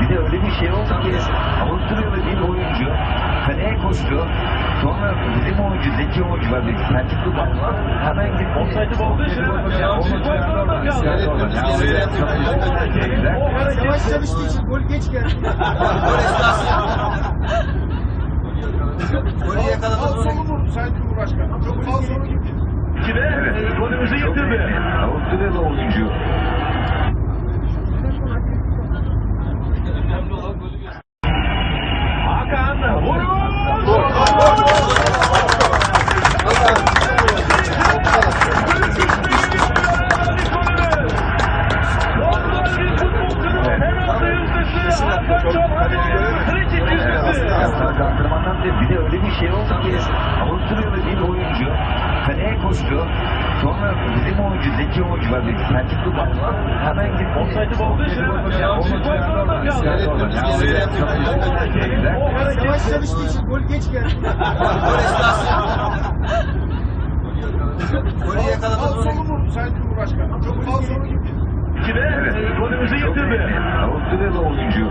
bir de öyle bir şey oldu ki Avusturyalı bir oyuncu kaleye koştu. Sonra bizim oyuncu, Zeki oyuncu var, bir Selçuk Duman var. Hemen gitti. İçin Yavaş çalıştığı için gol geç geldi. Golü yakaladı sonra İkide golümüzü getirdi. Şey oldu ki Avusturyalı bir oyuncu kaleye koştu. Sonra bizim oyuncu, Zeki oyuncu var, bir Selçuk Duman. Hemen gitti. Offside'ı olduğu için Yavaş çalıştığı için gol geç geldi. Golü yakaladı sonra İkide golümüzü getirdi. Avusturyalı oyuncu.